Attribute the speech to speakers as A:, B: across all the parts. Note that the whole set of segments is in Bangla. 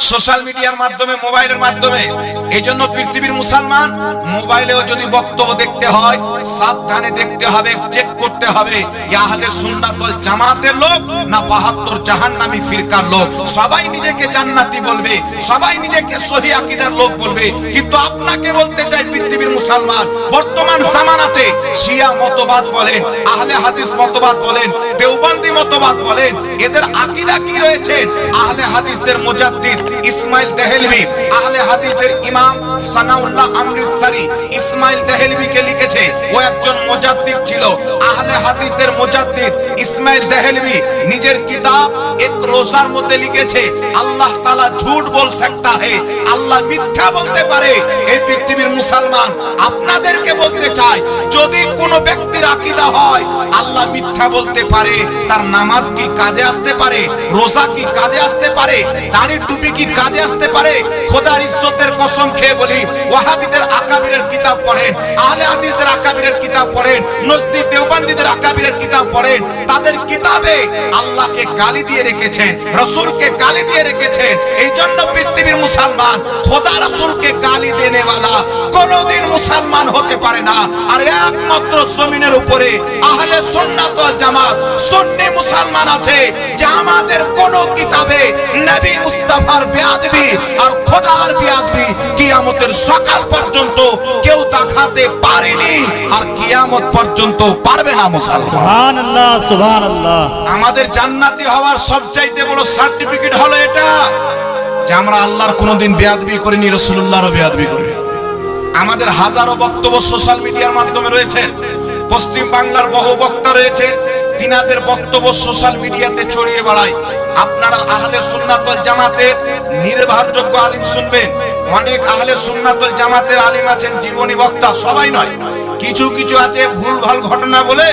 A: সোশ্যাল মিডিয়ার মাধ্যমে, মোবাইলের মাধ্যমে। এই জন্য পৃথিবীর মুসলমান, মোবাইলেও যদি বক্তব্য দেখতে হয়, সাবধানে দেখতে হবে চেক করতে হবে ইয়াহলে সুন্নাতল জামাতের লোক না বাহাত্তর জাহান্নামী ফিরকার লোক? সবাই নিজেকে জান্নাতি বলবে, সবাই নিজেকে সহি আকীদার লোক বলবে। কিন্তু আপনাকে বলতে চাই পৃথিবীর মুসলমান, বর্তমান জামানাতে শিয়া মতবাদ বলেন, আহলে হাদিস মতবাদ বলেন, দেওবন্দি মতবাদ বলেন, এদের আকীদা কি রয়েছে? আহলে হাদিসদের মুজাদ্দিদ ইসমাইল দেহেলভি, আহলে হাদিসের ইমাম সানাউল্লাহ আমৃতসারি ইসমাইল দেহেলভিকে লিখেছে, ও একজন মুজাদ্দিদ ছিল। আহলে হাদিসের মুজাদ্দিদ ইসমাইল দেহেলভি নিজের কিতাব এক রোজার মধ্যে লিখেছে, আল্লাহ তাআলা ঝুট বল সকতা হে, আল্লাহ মিথ্যা বলতে পারে। এই পৃথিবীর মুসলমান আপনাদেরকে বলতে চাই যদি কোনো ব্যক্তির আকীদা হয়, আল্লাহ মিথ্যা বলতে পারে, তার নামাজ কি কাজে আসতে পারে, রোজা কি কাজে আসতে পারে, দাড়ি টুপি কি কাজে আসতে পারে? খোদার ইজ্জতের কসম খেয়ে বলি, ওয়াহাবিদের আকাবিরের কিতাব পড়েন, আহলে হাদিসদের আকাবিরের কিতাব পড়েন, নজদি দেওবন্দীদের আকাবিরের কিতাব পড়েন, তাদের কিতাবে আল্লাহকে গালি দিয়ে রেখেছেন, রসুলকে গালি দিয়ে রেখেছেন। এই জন্য পৃথিবীর মুসলমান, খোদা রসুলকে গালি দেনে वाला কোনোদিন মুসলমান হতে পারে না। আর একমাত্র জমিনের উপরে আহলে সুন্নাত ওয়াল জামাত, সুন্নি মুসলমান আছে, যে আমাদের কোন কিতাবে নবী মুস্তাফার বেয়াদবি আর খোদার বেয়াদবি কিয়ামতের সকাল পর্যন্ত কেউ দেখাতে পারেনি আর কিয়ামত পর্যন্ত পারবে না মুসলমান। আমাদের জান্নাতি হওয়ার সবচাইতে বড় সার্টিফিকেট হলো এটা যে আমরা আল্লাহর কোনোদিন বেয়াদবি করিনি রসুল্লাহরও বেয়াদবি করিনি। আমাদের হাজারো বক্তব্য সোশ্যাল মিডিয়ার মাধ্যমে রয়েছে। পশ্চিম বাংলার বহু বক্তা রয়েছে তিনাদের বক্তব্য সোশ্যাল মিডিয়াতে ছড়িয়ে বেড়ায়। আপনারা আহলে সুন্নাতল জামাতের নির্ভরযোগ্য আলিম শুনবেন। অনেক আহলে সুন্নাতল জামাতের আলিম আছেন, জীবনী বক্তা, সবাই নয়। কিছু কিছু আছে ভুল ভালো ঘটনা বলে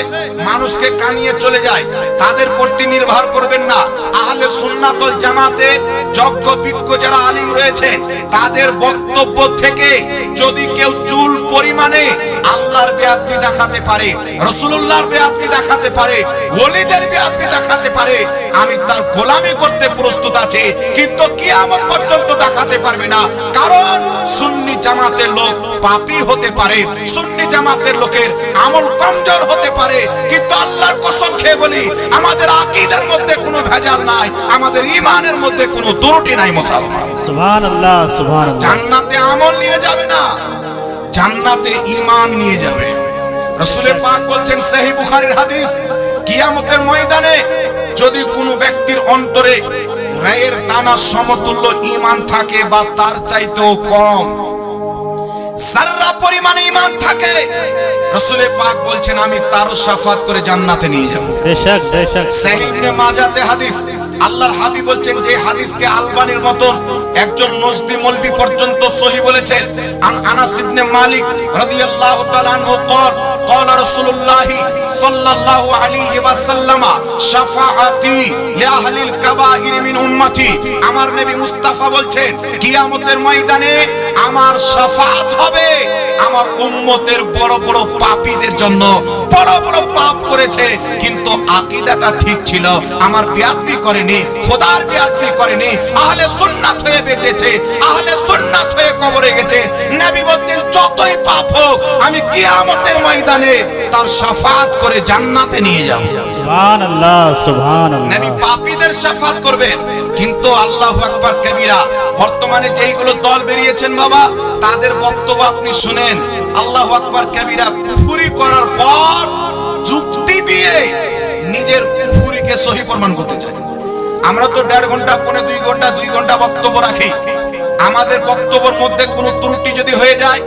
A: মানুষকে কানিয়ে চলে যায়। তাদের প্রতি নির্ভর করবেন না। আহলে সুন্নাতল জামাতে যজ্ঞ বিজ্ঞ যারা আলিম রয়েছেন, তাদের বক্তব্য থেকে যদি কেউ চুল পরিমাণে আল্লাহর বেয়াদবি দেখাতে পারে রসুল্লাহর বেয়াদবি দেখাতে পারে ওলিদের বেয়াদবি দেখাতে পারে। আমি তার গোলামি করতে প্রস্তুত আছি কিন্তু কিয়ামত পর্যন্ত দেখাতে পারবে না। কারণ সুন্নি জামাতের লোক পাপী হতে পারে সুন্নি জামাতের লোকের আমল কমজোর হতে পারে। কিন্তু আল্লাহর কসম খেয়ে বলি আমাদের আকীদার মধ্যে কোনো ভেজাল নাই আমাদের ইমানের মধ্যে কোনো ত্রুটি নাই মুসলমান।
B: সুবহান আল্লাহ সুবহান আল্লাহ
A: জান্নাতে আমল নিয়ে যাবে না। জান্নাতে ইমান নিয়ে যাবে। রাসূলের পাক বলছেন সহি বুখারীর হাদিস কিয়ামতের ময়দানে যদি কোনো ব্যক্তির অন্তরে রায়ের দানা সমতুল্য ঈমান থাকে বা তার চাইতেও কম যাররা পরিমাণে ইমান থাকে রাসূলের পাক বলছেন আমি তারও শাফাত করে জান্নাতে নিয়ে যাব।
B: বেশক বেশক।
A: মাজাতে হাদিস আল্লাহর হাবিব বলছেন যে হাদিসকে আলবানির মতন একজন নজদি মলবি পর্যন্ত সহি বলেছেন আন আনাস ইবনে মালিক রাদিয়াল্লাহু তাআলা আনহু قال قال رسول الله صلى الله عليه وسلم شفاعتي لاهل الكبائر من امتي আমার নবী মুস্তাফা বলছেন কিয়ামতের ময়দানে আমার শাফাত হবে। আমার উম্মতের বড় বড় পাপীদের জন্য বড় বড় পাপ করেছে। কিন্তু আকীদাটা ঠিক ছিল। আমার বিয়াদবি করেনি খোদার বিয়াদবি করেনি। আহলে সুন্নাত হয়ে বেঁচেছে আহলে সুন্নাত হয়ে কবরে গেছে। নবী বলছেন যতই পাপ হোক আমি কিয়ামতের ময়দানে তার শাফাত করে জান্নাতে নিয়ে যাব।
B: সুবহান আল্লাহ সুবহান
A: নবী পাপীদের শাফাত করবেন। কিন্তু আল্লাহ আকবার কবিরা, বর্তমানে যেইগুলো দল বেরিয়েছেন বাবা, তাদের বক্তব্য আপনি শুনেন। আল্লাহ আকবার কবিরা কুফরি করার পর যুক্তি দিয়ে নিজের কুফরিকে সহি প্রমাণ করতে চায়। আমরা তো দেড় ঘণ্টা, পৌনে দুই ঘণ্টা দুই ঘণ্টা বক্তব্য রাখি। আমাদের বক্তব্যের মধ্যে কোনো ত্রুটি যদি হয়ে যায়,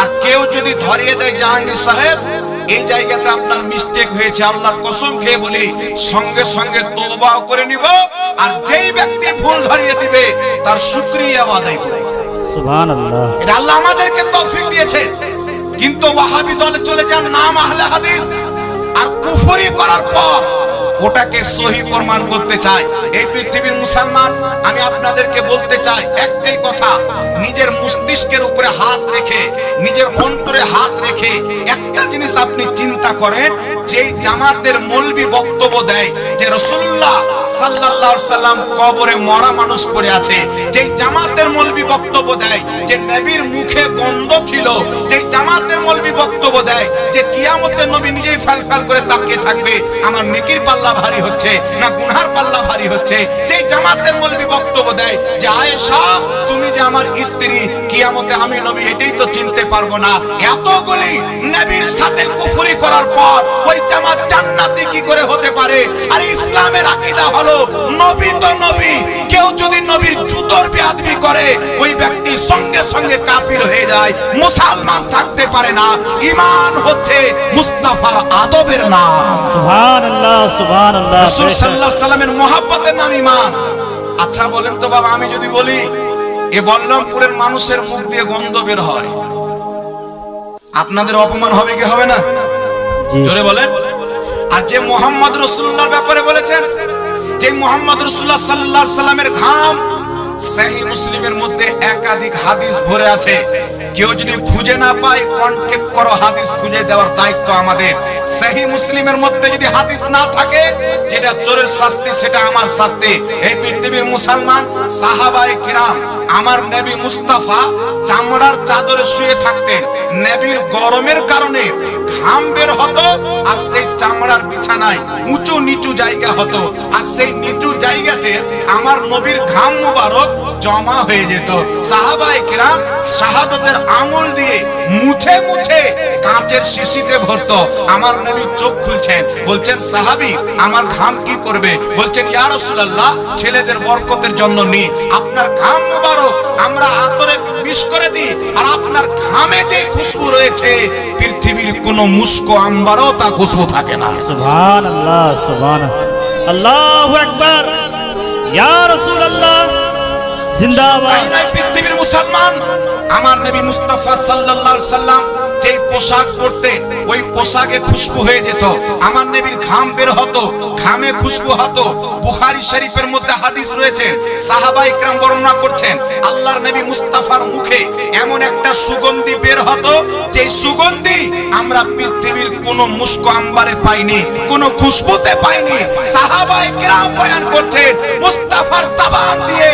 A: আর কেউ যদি ধরিয়ে দেয় জাহাঙ্গীর সাহেব এই জায়গাতে আপনার মিস্টেক হয়েছে আল্লাহর কসম খেয়ে বলি সঙ্গে সঙ্গে তওবাও করে নিব আর যেই ব্যক্তি ভুল ধরিয়ে দিবে তার শুকরিয়া আদায় করব।
B: সুবহান আল্লাহ
A: এটা আল্লাহ আমাদেরকে তৌফিক দিয়েছে। কিন্তু ওয়াহাবি দলে চলে যান নাম আহলে হাদিস আর কুফরি করার পর ওটাকে সহি প্রমাণ করতে চাই এই পৃথিবীর মুসলমান আমি আপনাদেরকে বলতে চাই একটাই কথা নিজের মস্তিষ্কের উপরে হাত রেখে নিজের অন্তরে হাত রেখে একটা জিনিস আপনি চিন্তা করেন, যেই জামাতের মলবি বক্তব্য দেয় যে রসুল্লাহ আলাইহি সাল্লাম কবরে মরা মানুষ পড়ে আছে। যেই জামাতের মলবি বক্তব্য দেয় যে নবীর মুখে গন্ধ ছিল, যেই জামাতের মলবি বক্তব্য দেয় যে কিয়ামতের নবী নিজেই ফাল ফাল করে তাকিয়ে থাকবে, আমার নেকির পাল্লা ভারী হচ্ছে না গুনহার পাল্লা ভারী হচ্ছে? যেই জামাতের মলবি বক্তব্য দেয় যে আয়েশা, তুমি যে আমার স্ত্রী, কিয়ামতে আমি নবী, এটাই তো চিনতে পারব না। এতগুলি নবীর সাথে কুফরি করার পর ওই জামাত জান্নাতি কি করে হতে পারে? আর ইসলামের আকীদা হলো নবী তো নবী কেউ যদি নবীর জুতোর বেয়াদবি করে ওই ব্যক্তি সঙ্গে সঙ্গে কাফির হয়ে যায় মুসলমান থাকতে পারে না। ঈমান হচ্ছে মুস্তাফার আদবের নাম।
B: সুবহান আল্লাহ সুবহান আল্লাহ
A: রাসূল সাল্লাল্লাহু আলাইহি সাল্লামের মহাব্বতের নাম ঈমান। আচ্ছা বলেন তো বাবা আমি যদি বলি এ বল্লমপুরের মানুষের মুখ দিয়ে গন্ধ বের হয়। আপনাদের অপমান হবে কি হবে না? জোরে বলেন। আর যে মোহাম্মদ রসুল্লাহর ব্যাপারে বলেছেন যে মোহাম্মদ রসুল্লাহ সাল্লাহ সাল্লামের ঘাম সেই মুসলিমের মধ্যে একাধিক হাদিস ভরে আছে। কেউ যদি খুঁজে না পায় কন্ট্যাক্ট করো, হাদিস খুঁজে দেওয়ার দায়িত্ব আমাদের। সেই মুসলিমের মধ্যে যদি হাদিস না থাকে, যেটা চোরের শাস্তি, সেটা আমার শাস্তি। এই পৃথিবীর মুসলমান সাহাবায়ে কিরাম, আমার নবী মুস্তাফা চামড়ার চাদরে শুয়ে থাকতেন। নবীর গরমের কারণে ঘাম বের হতো আর সেই চামড়ার বিছানায় উঁচু নিচু জায়গা হতো। সেই নিচু জায়গাতে আমার নবীর ঘাম মোবারক জমা হয়ে যেত। সাহাবায়ে কিরাম শাহাদতের আঙুল দিয়ে মুছে মুছে কাঁচের শিশিতে ভরতো। আমার নবী চোখ খুলছেন, বলছেন, সাহাবী, আমার ঘাম কি করবে? বলছেন, ইয়া রাসূলুল্লাহ, ছেলেদের বরকতের জন্য নি। আপনার ঘাম মোবারক আমরা আতরে বিষ করে দিই আর আপনার ঘামে যে খুশবু রয়েছে, পৃথিবীর কোন মুস্ক আম্বারও তা খুশবু থাকে না।
B: সুবহান আল্লাহ সুবহান আল্লাহু আকবার ইয়া রাসূলুল্লাহ
A: আল্লাহর নবী মুস্তাফার মুখে এমন একটা সুগন্ধি বের হতো যে সুগন্ধি আমরা পৃথিবীর কোন মুস্ক আম্বারে পাইনি, কোন খুশবুতে পাইনি। সাহাবা ইকরাম বয়ান করছেন, মুস্তাফার সাবান দিয়ে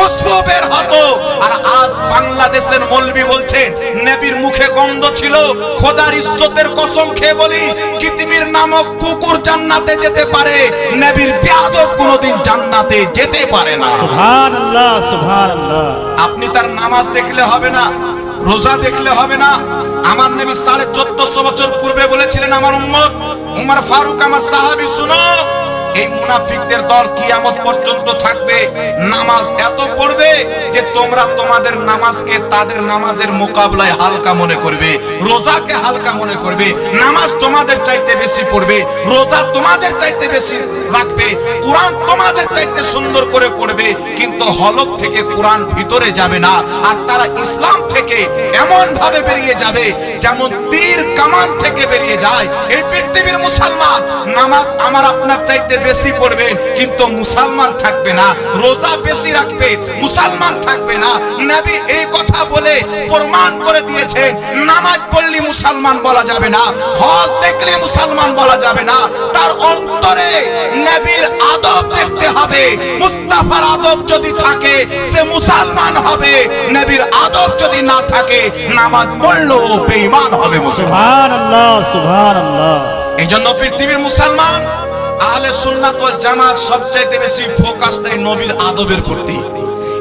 A: খুশবু বের হতো। আর আজ বাংলাদেশের মলবি বলছেন নবীর মুখে গন্ধ ছিল খোদার ইজ্জতের কসম খেয়ে বলি পৃথিবীর নামক কুকুর জান্নাতে যেতে পারে নবীর বেয়াদব কোনোদিন জান্নাতে যেতে পারে না।
B: সুবহান আল্লাহ সুবহান আল্লাহ
A: আপনি তার নামাজ দেখলে হবে না রোজা দেখলে হবে না। আমার নবী সাড়ে চোদ্দশো বছর পূর্বে বলেছিলেন আমার উম্মত উমর ফারুক আমার সাহাবি শুনো এই মুনাফিকদের দল কিয়ামত পর্যন্ত থাকবে। নামাজ এত পড়বে যে তোমরা তোমাদের নামাজকে তাদের নামাজের মোকাবলায় হালকা মনে করবে, রোজাকে হালকা মনে করবে। নামাজ তোমাদের চাইতে বেশি পড়বে, রোজা তোমাদের চাইতে বেশি রাখবে কোরআন তোমাদের চাইতে সুন্দর করে পড়বে, কিন্তু হলক থেকে কোরআন ভিতরে যাবে না, আর তারা ইসলাম থেকে এমন ভাবে বেরিয়ে যাবে যেমন তীর কামান থেকে বেরিয়ে যায়, এই পৃথিবীর মুসলমান নামাজ আমার আপনার চাইতে বেশি পড়বেন, কিন্তু মুসলমান থাকবে না, রোজা বেশি রাখবে, মুসলমান থাকবে না। নবী এই কথা বলে প্রমাণ করে দিয়েছে নামাজ পড়লে মুসলমান বলা যাবে না, হজ দেখলে মুসলমান বলা যাবে না। তার অন্তরে নবীর আদব দেখতে হবে, মুস্তাফার আদব যদি থাকে, সে মুসলমান হবে, নবীর আদব যদি না থাকে, নামাজ পড়লেও বেঈমান হবে মুসলমান।
B: সুবহান আল্লাহ সুবহান আল্লাহ
A: এই জন্য পৃথিবীর মুসলমান আহলে সুন্নাত ওয়াল জামাত সবচাইতে বেশি ফোকাস দেয় নবীর আদবের প্রতি।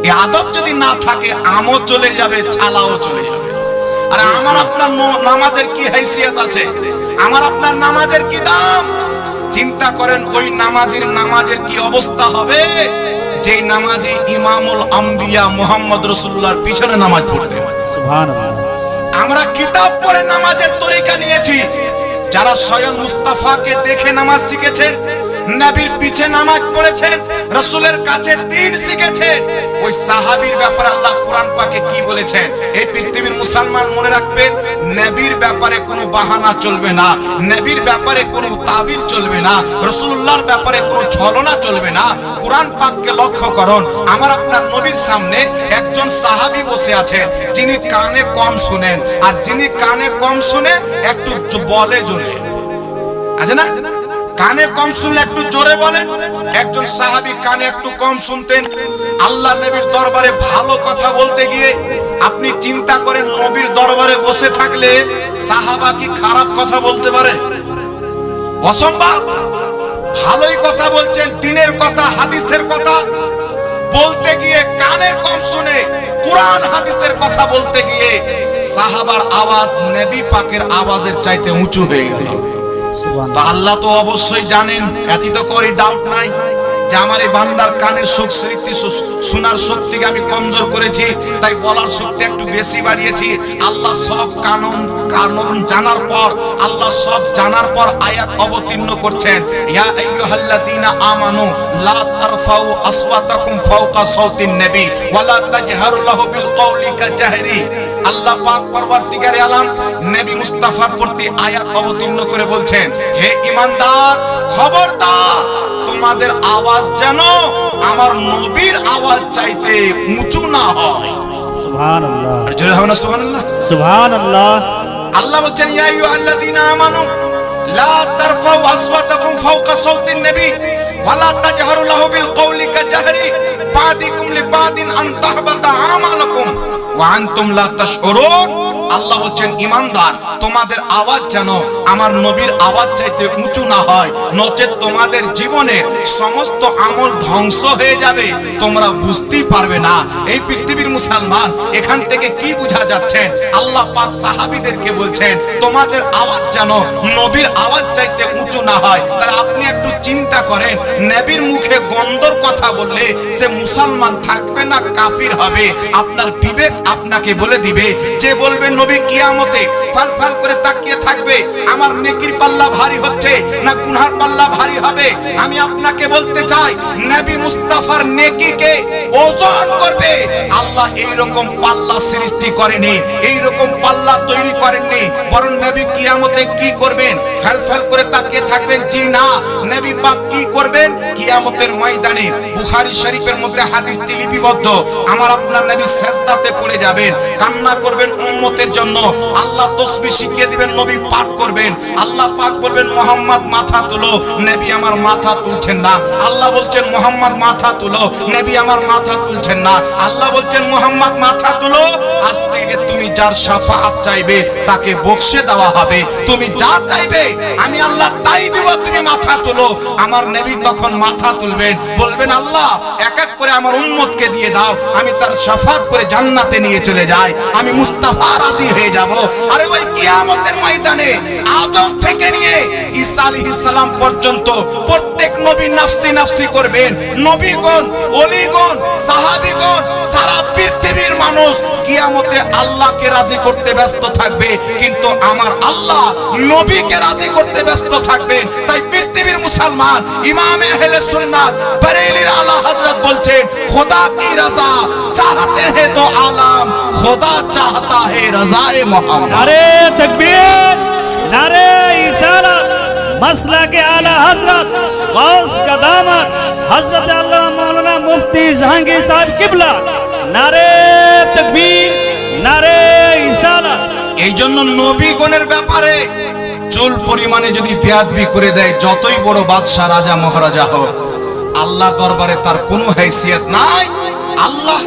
A: এই আদব যদি না থাকে আমও চলে যাবে ছালাও চলে যাবে। আর আমার আপনার নামাজের কি হাইসিয়ত আছে? আমার আপনার নামাজের কি দাম? চিন্তা করেন ওই নামাজের নামাজের কি অবস্থা হবে? যেই নামাজি ইমামুল আম্বিয়া মোহাম্মদ রসুল্লাহর পিছনে নামাজ পড়তেন।
B: সুবহান আল্লাহ
A: আমরা কিতাব পড়ে নামাজের তরিকা নিয়েছি। যারা স্বয়ং মুস্তাফাকে দেখে নামাজ শিখেছেন নবীর পিছে নামাজ পড়েছেন রসুলের কাছে দিন শিখেছেন ওই সাহাবীর ব্যাপারে আল্লাহ কোরআন পাকে কি বলেছেন? এই পৃথিবীর মুসলমান মনে রাখবেন, নবীর ব্যাপারে কোনো বাহানা চলবে না, নবীর ব্যাপারে কোনো তাবিল চলবে না, রসুল্লাহর ব্যাপারে কোনো ছলনা চলবে না। কোরআন পাককে লক্ষ্য করুন, আমার আপনার নবীর সামনে একজন সাহাবী বসে আছেন, যিনি কানে কম শুনেন, আর যিনি কানে কম শুনে একটু বলে জোরে। আছে না? কানে কম শুনলে একটু জোরে বলেন। একজন সাহাবী কানে একটু কম শুনতেন। আল্লাহ নবীর দরবারে ভালো কথা বলতে গিয়ে আপনি চিন্তা করেন নবীর দরবারে বসে থাকলে সাহাবা কি খারাপ কথা বলতে পারে? অসম্ভব। ভালোই কথা বলছেন, দিনের কথা, হাদিসের কথা। বলতে গিয়ে কানে কম শুনে কোরআন, হাদিসের কথা বলতে গিয়ে সাহাবার আওয়াজ, নবী পাকের আওয়াজের চাইতে উঁচু হয়ে গেল। তো আল্লাহ তো অবশ্যই জানেন, ব্যতীত করি ডাউট নাই। যে আমার এই বান্দার কানের সুখ, স্মৃতি শোনার শক্তিকে আমি কমজোর করেছি, তাই বলার শক্তি একটু বেশি বাড়িয়েছি। আল্লাহ সব কানুন কানুন জানার পর, আল্লাহ সব জানার পর আয়াত অবতীর্ণ করছেন। ইয়া আইয়ুহাল্লাযীনা আমানু, লা তারফাউ আসওয়াতাকুম ফাওকা সাওতিন নবী ওয়ালা তাজহারু লাহু বিল কাজাহরি আল্লাহ পাক পরবর্তীকারে আলাম নবী মুস্তাফার প্রতি আয়াত অবতীর্ণ করে বলছেন হে ঈমানদার খবরদার তোমাদের আওয়াজ যেন আমার নবীর আওয়াজ চাইতে উঁচু না হয়।
B: সুবহান আল্লাহ
A: আর জোরে হবে না সুবহানাল্লাহ?
B: সুবহান আল্লাহ
A: বলছেন ইয়া আইয়ুহাল্লাযীনা আমানু লা তারফাউ আসওয়াতাকুম ফাওকা সাওতিন নবী ওয়ালা তাজহারু লাহু বিল কওলি কাজাহরি বাদিকুম লিবাদিন আন তাহবাতা আমালাকুম ওয়া আনতুম লা তাশউরুন আল্লাহ বলছেন ইমানদার। তোমাদের আওয়াজ যেন আমার নবীর আওয়াজ চাইতে উঁচু না হয়। তোমাদের সমস্ত আমল ধ্বংস হয়ে যাবে। তোমরা বুঝতেই পারবে না। এই পৃথিবীর মুসলমান, এখান থেকে কি বোঝা যাচ্ছে? আল্লাহ পাক বলছেন, তোমাদের আওয়াজ যেন নবীর আওয়াজ চাইতে উঁচু না হয়। তাহলে আপনি একটু চিন্তা করেন, নবীর মুখে গন্ধর কথা বললে সে মুসলমান থাকবে না, কাফির হবে। আপনার আপনাকে বলে দিবে, যে বলবে, নবী কিয়ামতে ফাল ফাল করে তাকিয়ে থাকবে, আমার নেকির পাল্লা ভারী হচ্ছে না গুনহার পাল্লা ভারী হবে? আমি আপনাকে বলতে চাই, নবী মুস্তাফার নেকিকে ওজন করবে। আল্লাহ এই রকম পাল্লা সৃষ্টি করেনি এই রকম পাল্লা তৈরি করেননি, বরং নবী কিয়ামতে কি করবেন? ফেল ফেল করে তাকিয়ে থাকবেন, জি না। নবী পাক কি করবেন? কিয়ামতের ময়দানে বুখারী শরীফের মধ্যে হাদিসটি লিপিবদ্ধ। আমার আপনার নবী সেজদাতে পড়ে যাবেন কান্না করবেন উম্মতের জন্য। আল্লাহ তসবিহ শিখিয়ে দিবেন, নবী পাঠ করবেন। আল্লাহ পাক বলবেন, মোহাম্মদ মাথা তুলো, নবী আমার মাথা তুলছেন না। আল্লাহ বলছেন, মোহাম্মদ মাথা তুলো, নবী আমার মাথা তুলছেন না। আল্লাহ বলছেন, মোহাম্মদ মাথা তুলো, আজ থেকে তুমি যার শাফাআত চাইবে, তাকে বকশে দেওয়া হবে। তুমি যা চাইবে, আমি আল্লাহ তাই দিব, তুমি মাথা তুলো। আমার নবী তখন মাথা তুলবেন, বলবেন, আল্লাহ, এক এক করে আমার উম্মতকে দিয়ে দাও, আমি তার শাফাত করে জান্নাতে নিয়ে চলে যাই আমি মুস্তাফা রাজি হয়ে যাব। আরে ওই কিয়ামতের ময়দানে আদম থেকে নিয়ে ঈসা আলাইহিস সালাম পর্যন্ত প্রত্যেক নবী নাফসি নাফসি করবেন। নবীগণ, ওলিগণ, সাহাবীগণ, সারা পৃথিবীর মানুষ কিয়ামতে আল্লাহকে রাজি করতে ব্যস্ত থাকবে। কিন্তু আমার আল্লাহ নবীকে রাজি করতে ব্যস্ত থাকবেন। তাই পৃথিবীর মুসলমান, ইমামে আহলে সুন্নাত বরেলির আলা হযরত বলছেন, খোদা কি রাজা? চাহতে হে তো আলাম খোদা চাহতা হে রাজায়ে মোহাম্মদ।
B: আরে তাকবীর নারে ইসালা মাসলা কে আলা হযরত গাউস কাদামত হযরত আল্লামা মাওলানা মুফতি জাহাঙ্গীর সাহেব কিবলা। নারে তাকবীর নারে ইসালা
A: এই জন্য নবীগণের ব্যাপারে চুল পরিমাণে যদি বেয়াদবি করে দেয় যতই বড় বাদশাহ রাজা মহারাজা হোক আল্লাহ দরবারে তার কোনো হাইসিয়াত নাই। আল্লাহ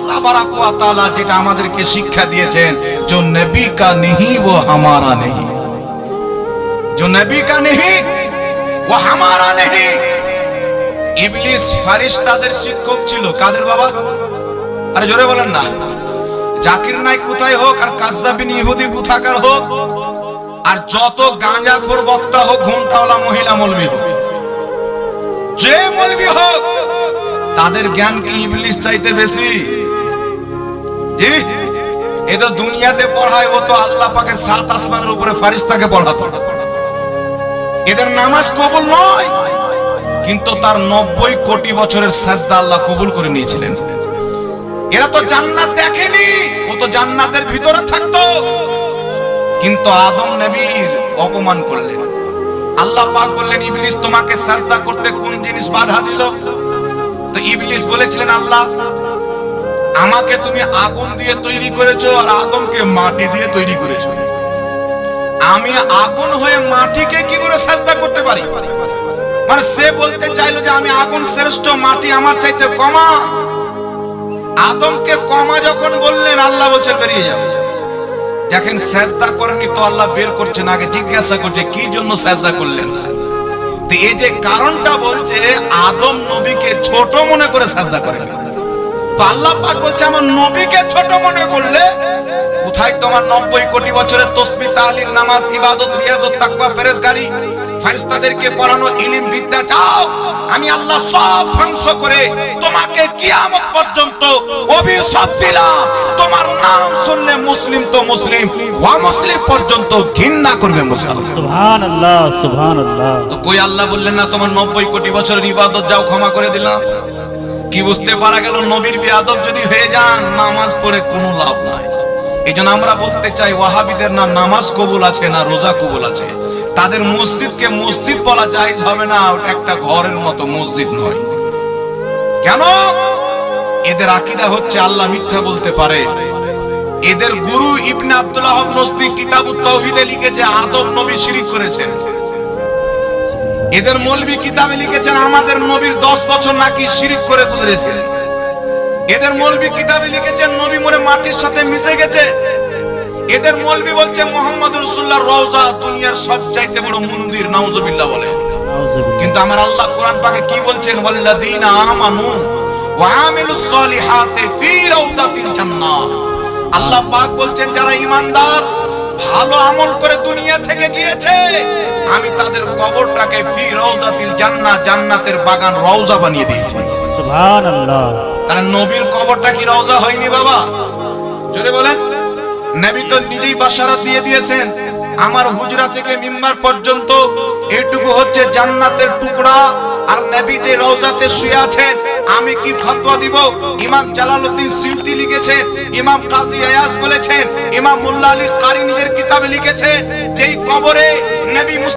A: তালা যেটা আমাদেরকে শিক্ষা দিয়েছেন, জো নবী কা নেহি, ও হামারা নেহি। জো নবী কা নেহি, ও হামারা নেহি। ইবলিস ফারিস্তাদের শিক্ষক ছিল। কাদের বাবা? আরে জোরে বলেন না। জাকির নাইক কোথায় হোক আর কাজাবিন ইহুদি কোথাকার হোক, আর যত গাঁজাখোর বক্তা হোক, ঘুমটাওয়ালা মহিলা মলবি হোক। যে মলবি হোক তাদের জ্ঞান কি ইবলিস চাইতে বেশি? জি? এ তো দুনিয়াতে পড়ায়, ও তো আল্লাহ পাকের সাত আসমানের উপরে ফারিস্তাকে পড়াতো। এদের নামাজ কবুল নয়, কিন্তু তার নব্বই কোটি বছরের সাজদা আল্লাহ কবুল করে নিয়েছিলেন। এরা তো জান্নাত দেখেনি, ও তো জান্নাতের ভিতরে থাকতো। কিন্তু আদম নবীর অপমান করলেন। আল্লাহ পাক বললেন, ইবলিস তোমাকে সাজদা করতে কোন জিনিস বাধা দিল? তো ইবলিস বলেছিলেন, আল্লাহ, আমাকে তুমি আগুন দিয়ে তৈরি করেছ আর আদমকে মাটি দিয়ে তৈরি করেছ। আমি আগুন হয়ে মাটিকে কি করে সাজদা করতে পারি? মানে সে বলতে চাইলো যে, আমি আগুন শ্রেষ্ঠ, মাটি আমার চাইতে কমা। আদমকে কমা যখন বললেন, আল্লাহ বলছেন, বেরিয়ে যাও। দেখেন, সেজদা করেনি তো আল্লাহ বের করছেন আগে, জিজ্ঞাসা করছে, কি জন্য সেজদা করলেন? না তো এই যে কারণটা বলছে, আদম নবীকে ছোট মনে করে সাজদা পাক বলছে, আমার নবীকে ছোট মনে করলে কোথায় তোমার নব্বই কোটি বছরের তসবি তাহলিল নামাজ, ইবাদত, রিয়াজত, তাকওয়া পড়ানো ইলিম, বিদ্যা চাও আমি আল্লাহ সব ধ্বংস করে তোমাকে কিয়ামত পর্যন্ত অভিশাপ দিলাম। তোমার মুসলিম তো মুসলিম ওয়া মুসলিম পর্যন্ত ঘৃণা করবে মুসলমান।
B: সুবহান আল্লাহ সুবহান আল্লাহ
A: তো কই আল্লাহ বললেন না তোমার নব্বই কোটি বছরের ইবাদত যাও ক্ষমা করে দিলাম। কি বুঝতে পারা গেল নবীর বিয়াদব যদি হয়ে যান নামাজ পড়ে কোনো লাভ নাই। এই জন্য আমরা বলতে চাই ওয়াহাবিদের না নামাজ কবুল আছে না রোজা কবুল আছে। তাদের মসজিদকে মসজিদ বলা জায়েজ হবে না ওটা একটা ঘরের মতো মসজিদ নয়। কেন? এদের আকীদা হচ্ছে আল্লাহ মিথ্যা বলতে পারে। এদের গুরু ইবনে আব্দুল্লাহ নস্তি কিতাবুত তাওহীদে লিখেছে আদম নবী শিরিক করেছেন। এদের মৌলবী কিতাবে লিখেছেন আমাদের নবীর দশ বছর নাকি শিরিক করে গুজরেছে এদের মৌলবী কিতাবে লিখেছেন নবী মরে মাটির সাথে মিশে গেছে। এদের মৌলবী বলছে মোহাম্মদ রসুল্লাহ রওজা দুনিয়ার সব চাইতে বড় মন্দির নাউজুবিল্লাহ বলে। কিন্তু আমার আল্লাহ কোরআন পাকে কি বলছেন? ওয়াল্লাযীনা আমানু ওয়া আমিলুস সলিহাতি ফি রাউদাতিল জান্নাহ আল্লাহ পাক বলছেন যারা ইমানদার ভালো আমল করে দুনিয়া থেকে গিয়েছে আমি তাদের কবরটাকে ফি রওজাতিল জান্নাত জান্নাতের বাগান রওজা বানিয়ে দিয়েছি।
B: সুবহানাল্লাহ।
A: তাহলে নবীর কবরটা কি রওজা হয়নি বাবা? জোরে বলেন। নবী তো নিজেই বাসারাত দিয়ে দিয়েছেন। আমার হুজরা থেকে মিম্বার পর্যন্ত এটুকু হচ্ছে জান্নাতের টুকরা। আর নবী যে রওজাতে শুয়ে আছেন, আমি কি ফতোয়া দিব? ইমাম জালালউদ্দিন সিউতি লিখেছেন, ইমাম কাজী আয়াজ বলেছেন, ইমাম মোল্লা আলী কারি নিজের কিতাবে লিখেছে যেই কবরে নবী